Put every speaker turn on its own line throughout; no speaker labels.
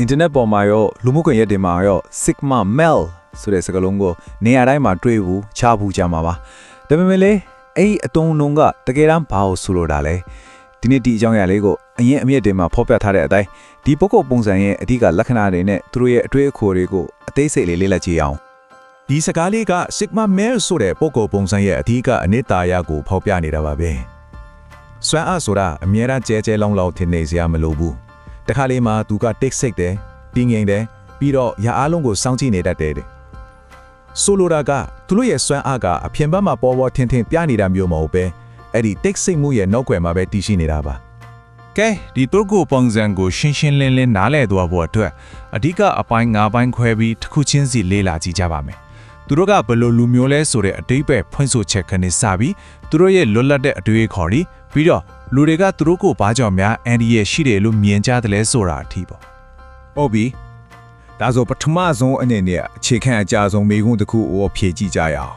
အင်တာနက်ပေါ်မှာရောလူမှုကွန်ရက်တွေမှာရော sigma male ဆိုတဲ့စကားလုံးကိုနေရာတိုင်းမှာတွေ့ဘူးချဘူးကြမှာပါဒါပေမဲ့လေအဲ့ဒီအတုံးလုံးကတကယ်တမ်းဘာကိုဆိုလိုတာလဲဒီနေ့ဒီအကြောင်းအရာလေးကိုအရင်အမြင့်တွေမှာဖော်ပြထားတဲ့အတိုင်းဒီပုဂ္ဂိုလ်ပုံစံရဲ့အဓိကလက္ခဏာတွေနဲ့သူတို့ရဲ့အတွေ့အခေါ်တွေကိုအသေးစိတ်လေးလေ့လာကြည့်အောင်
ဒီစကားလေးက Sigma Male ဆိုတဲ့ပုံကောပုံစံရဲ့အဓိကအနှစ်သာရကိုဖော်ပြနေတာပါပဲ။စွမ်းအားဆိုတာအမြဲတမ်းကျဲကျဲလောင်းလောင်းထင်နေစရာမလိုဘူး။ တခါလေးမှသူကတိတ်ဆိတ်တယ်၊တင်းငိမ်တယ်ပြီးတော့ရအားလုံးကိုစောင့်ကြည့်နေတတ်တယ်တဲ့။ဆိုလိုတာကသူတို့ရဲ့စွမ်းအားကအပြင်ဘက်မှာပေါ်ပေါ်ထင်ထင်ပြနေတာမျိုးမဟုတ်ပဲအဲ့ဒီတိတ်ဆိတ်မှုရဲ့နောက်ွယ်မှာပဲတည်ရှိနေတာပါ။
ကဲဒီတုတ်ကိုပုံစံကိုရှင်းရှင်းလင်းလင်းနားလည်သွားဖို့အတွက်အဓိကအပိုင်း၅ပိုင်းခွဲပြီးတစ်ခုချင်းစီလေ့လာကြည့်ကြပါမယ်။ သူတို့ကဘယ်လိုလူမျိုးလဲဆိုတဲ့အတိတ်ပဲဖွင့်ဆိုချက်ခဏစပြီးသူတို့ရဲ့လွတ်လပ်တဲ့အတွေ့အခေါ်တွေပြီးတော့လူတွေကသူတို့ကိုဘာကြောင့်များအန်ဒီရဲ့ရှိတယ်လို့မြင်ကြတယ်လဲဆိုတာအထိပေါ့
ဟုတ်ပြီဒါဆိုပထမဆုံးအနေနဲ့အခြေခံအကြဆုံးမိကုန်းတစ်ခုကိုဖြည့်ကြည့်ကြရအောင်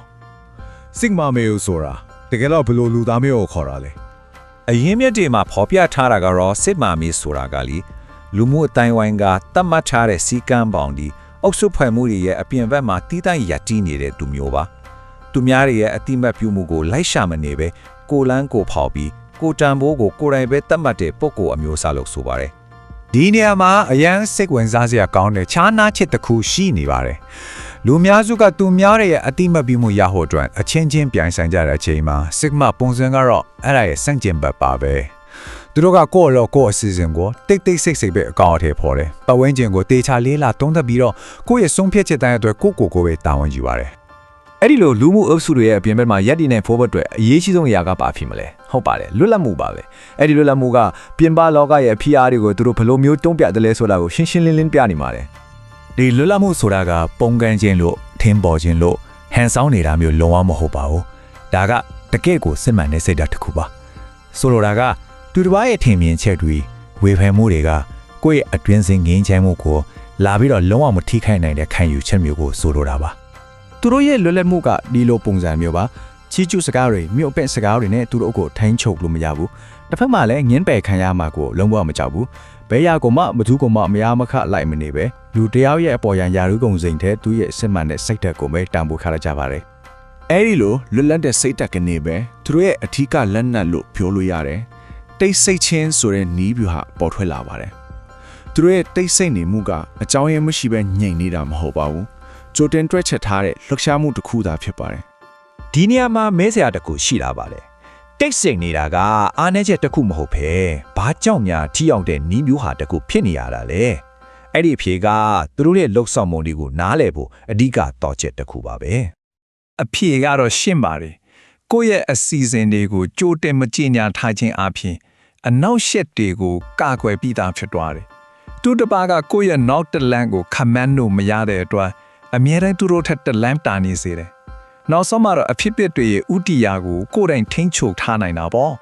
Sigma male ဆိုတာတကယ်တော့ဘယ်လိုလူသားမျိုးကိုခေါ်တာလဲ
အရင်းမြစ်တွေမှာဖော်ပြထားတာကတော့စစ်မာမီဆိုတာကလीလူမှုအတိုင်းဝိုင်းကတတ်မှတ်ထားတဲ့စီကံပေါင်းဒီ အုပ်စုဖွဲ့မှုတွေရဲ့အပြင်ဘက်မှာတီးတိုင်းရပ်တည်နေတဲ့သူမျိုးပါသူများတွေရဲ့အတိမတ်ပြုမှုကိုလိုက်ရှာမနေပဲကိုလန်းကိုဖောက်ပြီးကိုတန်ဘိုးကိုကိုယ်တိုင်ပဲတတ်မှတ်တဲ့ပုံကိုအမျိုးအစားလို့ဆိုပါတယ်
ဒီနေရာမှာအရန်စိတ်ဝင်စားစရာကောင်းတဲ့ခြားနားချစ်တစ်ခုရှိနေပါတယ်။လူများစုကသူများရဲ့အတိမတ်ပြီးမှုရဖို့အတွက်အချင်းချင်းပြိုင်ဆိုင်ကြတဲ့အချိန်မှာ Sigma ပုံစံကတော့အဲ့ဒါရဲ့စန့်ကျင်ဘက်ပါပဲ။ သူတို့ကကိုယ့်အလောကိုယ့်အစီအစဉ်ကိုတိတ်တိတ်ဆိတ်ဆိတ်ပဲအကောင့်အထည်ဖော်တယ်။ပဝန်းကျင်ကိုတေချာလေးလာတုံးသက်ပြီးတော့ကိုယ့်ရဲ့ဆုံးဖြတ်ချက်တိုင်းအတွက်ကိုယ့်ကိုယ်ကိုယ်ပဲတာဝန်ယူပါတယ်
အဲ့ဒီလိုလူမှုအုပ်စုတွေရဲ့အပြင်ဘက်မှာရက်တည်နေ forward အတွက်အရေးကြီးဆုံးအရာကဘာဖြစ်မလဲဟုတ်ပါတယ်လွတ်လပ်မှုပါပဲအဲ့ဒီလွတ်လပ်မှုကပြင်ပလောကရဲ့ဖိအားတွေကိုသူတို့ဘယ်လိုမျိုးတုံ့ပြတယ်လဲဆိုတာကိုရှင်းရှင်းလင်းလင်းပြနေပါတယ်။
ဒီလွတ်လပ်မှုဆိုတာကပုံကန်ခြင်းလို့ထင်းပေါ်ခြင်းလို့ဟန်ဆောင်နေတာမျိုးလုံးဝမဟုတ်ပါဘူး။ဒါကတကယ့်ကိုစစ်မှန်တဲ့စိတ်ဓာတ်တစ်ခုပါ။ဆိုလိုတာက သူတစ်ပါးရဲ့ထင်မြင်ချက်တွေဝေဖန်မှုတွေကကိုယ့်ရဲ့အတွင်းစင်ငင်းချမ်းမှုကိုလာပြီးတော့လုံးဝမထိခိုက်နိုင်တဲ့ခံယူချက်မျိုးကိုဆိုလိုတာပါ
သူတို့ရဲ့လွတ်လပ်မှုကဒီလိုပုံစံမျိုးပါချီကျူးစကားတွေမြို့အပင့်စကားတွေနဲ့သူတို့ကိုထိန်းချုပ်လို့မရဘူးတစ်ဖက်မှာလည်းငင်းပယ်ခံရမှာကိုလုံးဝမကြောက်ဘူးဘဲရကောမှမသူကောမှမရမခလိုက်မနေပဲလူတယောက်ရဲ့အပေါ်ရန်ယာရုကုံစိန်တဲ့သူရဲ့စစ်မှန်တဲ့စိတ်ဓာတ်ကိုပဲတန်ဖိုးခါရကြပါတယ်
အဲ့ဒီလိုလွတ်လပ်တဲ့စိတ်တက်ကနေပဲသူတို့ရဲ့အထီးကလက်နက်လို့ပြောလို့ရတယ် တိတ်ဆိတ်ချင်းဆိုတဲ့နီးဗျူဟာပေါ်ထွက်လာပါတယ်သူတို့ရဲ့တိတ်ဆိတ်နေမှုကအကြောင်းရင်းမရှိဘဲညှိမ်နေတာမဟုတ်ပါဘူးကြိုတင်တွက်ချက်ထားတဲ့လှုပ်ရှားမှုတစ်ခုသာဖြစ်ပါတယ်
ဒီနေရာမှာမဲစရာတစ်ခုရှိလာပါတယ်တိတ်ဆိတ်နေတာကအားနည်းချက်တစ်ခုမဟုတ်ပဲဘာကြောင့်များထိအောင်တဲ့နီးမျိုးဟာတစ်ခုဖြစ်နေရတာလဲအဲ့ဒီအဖြေကသူတို့ရဲ့လှုပ်ဆောင်မှုတွေကိုနားလည်ဖို့အဓိကတော့ချက်တစ်ခုပါပဲ
အဖြေကတော့ရှင်းပါတယ်ကိုယ့်ရဲ့အစီအစဉ်တွေကိုကြိုတင်မကြင်ညာထားခြင်းအပြင် အနောက်ရှက်တွေကိုကာကွယ်ပြီးသားဖြစ်သွားတယ်သူတစ်ပါးကကိုယ့်ရဲ့နောက်တစ်လမ်းကိုခမန်းလို့မရတဲ့အတွက်အမြဲတမ်းသူတို့ထက်တစ်လမ်းတာနေစေတယ်နောက်ဆုံးမှာတော့အဖြစ်အပျက်တွေရဲ့ဥတီယာကိုကိုယ်တိုင်ထိန်းချုပ်ထားနိုင်တာပေါ့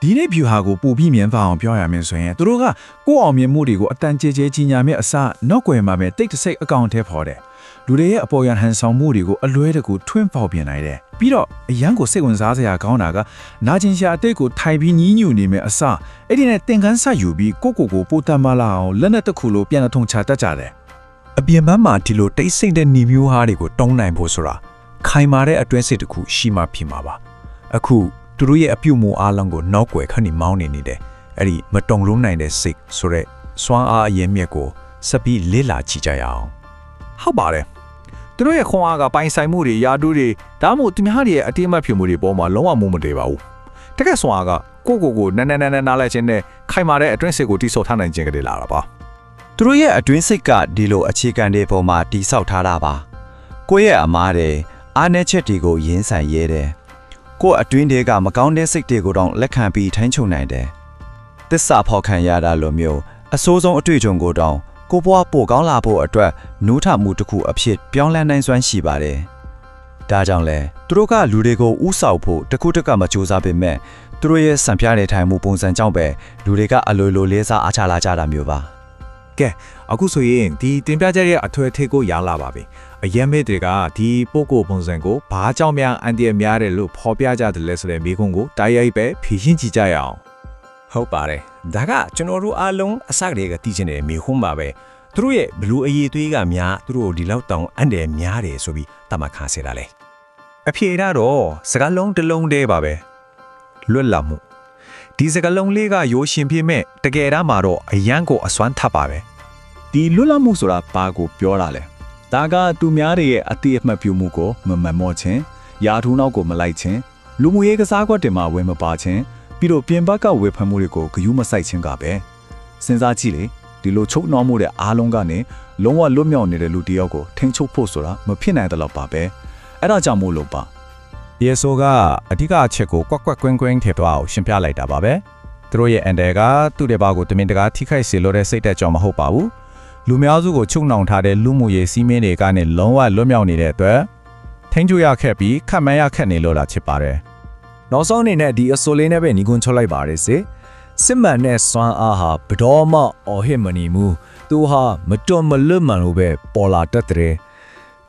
ဒီနေ့ view ဟာကိုပိုပြီးမြန်ဖအောင်ပြောရမယ်ဆိုရင်သူတို့ကကိုယ့်အောင်မြင်မှုတွေကိုအတန်ကြဲကြဲကြီးညာမြအစနောက်ွယ်မှာပဲတိတ်တဆိတ်အကောင့်ထဲဖော်တယ် လူတွေရဲ့အပေါ်ရန်ဟန်ဆောင်မှုတွေကိုအလွဲတကူထွင်းဖောက်ပြင်နိုင်တယ်ပြီးတော့အရန်ကိုစိတ်ဝင်စားစရာကောင်းတာကနာကျင်ရှာအတိတ်ကိုထိုင်ပြီးညီးညူနေမယ်အစအဲ့ဒီနဲ့သင်ကန်းဆက်ယူပြီးကိုကိုကိုပိုတတ်မလာအောင်လက်နဲ့တစ်ခုလိုပြန်ထုံချတတ်ကြတယ်
အပြင်ဘက်မှာဒီလိုတိတ်ဆိတ်တဲ့ညီမျိုးဟာတွေကိုတုံးနိုင်ဖို့ဆိုတာခိုင်မာတဲ့အတွင်းစစ်တစ်ခုရှိမှဖြစ်မှာပါအခုသူတို့ရဲ့အပြုတ်မှုအားလုံးကိုနောက်ွယ်ခဏမောင်းနေနေတယ်အဲ့ဒီမတုံလုံးနိုင်တဲ့စိတ်ဆိုရက်စွမ်းအားအရင်မြက်ကိုစပ်ပြီးလေ့လာကြည့်ကြရအောင်
ဟုတ်ပါတယ် သူတို့ရဲ့ခွန်အားကပိုင်ဆိုင်မှုတွေယာတူးတွေဒါမှမဟုတ်သူများတွေရဲ့အတိအမတ်ဖြစ်မှုတွေပေါ်မှာလုံးဝမုန်းမတည်ပါဘူးတကယ်ဆွမ်းအားကကိုကိုကိုနန်းနန်းနန်းနန်းနားလိုက်ခြင်းနဲ့ခိုင်မာတဲ့အတွင်းစစ်ကိုတိစောထားနိုင်ခြင်းကလေးလာတာပါ
သူတို့ရဲ့အတွင်းစိတ်ကဒီလိုအခြေခံတွေပေါ်မှာတိဆောက်ထားတာပါကိုယ့်ရဲ့အမားတွေအားနည်းချက်တွေကိုရင်းဆိုင်ရဲတယ်ကိုယ့်အတွင်းတွေကမကောင်းတဲ့စိတ်တွေကိုတော့လက်ခံပြီးထိန်းချုပ်နိုင်တယ်သစ္စာဖော်ခံရတာလိုမျိုးအဆိုးဆုံးအတွေ့အကြုံကိုတော့ ကိုဘွားပိုကောင်းလာဖို့အတွက်နူးထမှုတစ်ခုအဖြစ်ပြောင်းလဲနိုင်စွမ်းရှိပါတယ်ဒါကြောင့်လဲသူတို့ကလူတွေကိုဥဆောင်ဖို့တစ်ခုတစ်ကမစူးစမ်းပေမဲ့သူတို့ရဲ့စံပြတဲ့ထိုင်မှုပုံစံကြောင့်ပဲလူတွေကအလိုလိုလေးစားအားချလာကြတာမျိုးပါ
ကဲအခုဆိုရင်ဒီတင်ပြချက်ရဲ့အထွေအထိပ်ကိုရလာပါပြီအရင်မေတွေကဒီပို့ကိုပုံစံကိုဘာကြောင့်များအန်တီအများတယ်လို့ဖော်ပြကြတယ်လဲဆိုတဲ့မိကုန်းကိုတိုက်ရိုက်ပဲဖြေရှင်းကြည့်ကြရအောင်
ဟုတ်ပါတယ်ဒါကကျွန်တော်တို့အားလုံးအစကတည်းကတည်ချင်တဲ့မိခွန်းပါပဲ
သူတို့ရဲ့ဘလူအရေးသွေးကများသူတို့ကိုဒီလောက်တောင်အန်တယ်များတယ်ဆိုပြီးတမခါစေတာလေ
အဖြေတော့စကားလုံးတစ်လုံးတည်းပါပဲလွတ်လပ်မှုဒီစကားလုံးလေးကရိုးရှင်ပြမဲ့တကယ်တမ်းမှာတော့အရန်ကိုအစွမ်းထပ်ပါပဲ
ဒီလွတ်လပ်မှုဆိုတာဘာကိုပြောတာလဲဒါကသူများတွေရဲ့အတိအမှတ်ပြုမှုကိုမမမော့ခြင်းယာထူးနောက်ကိုမလိုက်ခြင်းလူမှုရေးကစားကွက်တင်မှာဝင်မပါခြင်း ပြီးတော့ပြင်ဘက်ကဝေဖန်မှုတွေကိုဂယုမဆိုင်ခြင်းကပဲစဉ်းစားကြည့်လေဒီလိုချုပ်နှောင်းမှုတဲ့အားလုံးကနေလုံးဝလွတ်မြောက်နေတဲ့လူတစ်ယောက်ကိုထိန်ချုပ်ဖို့ဆိုတာမဖြစ်နိုင်တဲ့လောက်ပါပဲအဲ့ဒါကြောင့်မို့လို့ပါ
ယေဆိုကအဓိကအချက်ကိုကွက်ကွက်ကွင်းကွင်းထည့်သွားအောင်ရှင်းပြလိုက်တာပါပဲသူတို့ရဲ့အန်တယ်ကသူ့တဲ့ဘာကိုတမင်တကာထိခိုက်စေလို့တဲ့စိတ်သက်ကြောင့်မဟုတ်ပါဘူးလူများစုကိုချုပ်နှောင်ထားတဲ့လူမှုရေးစီးမင်းတွေကနေလုံးဝလွတ်မြောက်နေတဲ့အတွက်ထိန်းချုပ်ရခဲ့ပြီးခတ်မှန်းရခက်နေလို့လာဖြစ်ပါတယ်
နောက်ဆုံးအနေနဲ့ဒီအဆိုလေးနဲ့ပဲညီကွန်းချလိုက်ပါရစေစစ်မှန်တဲ့စွမ်းအားဟာဘတော်မှအော်ဟစ်မနေမှုသူဟာမတွန်မလွတ်မှန်လို့ပဲပေါ်လာတတ်တဲ့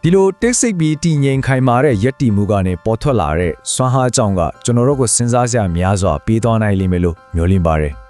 ဒီလိုတက်စိတ်ပြီးတည်ငြိမ်ခိုင်မာတဲ့ယက်တီမှုကနေပေါ်ထွက်လာတဲ့စွမ်းအားကြောင့်ကကျွန်တော်တို့ကိုစဉ်းစားစရာများစွာပေးသွားနိုင်လိမ့်မယ်လို့မျှော်လင့်ပါတယ်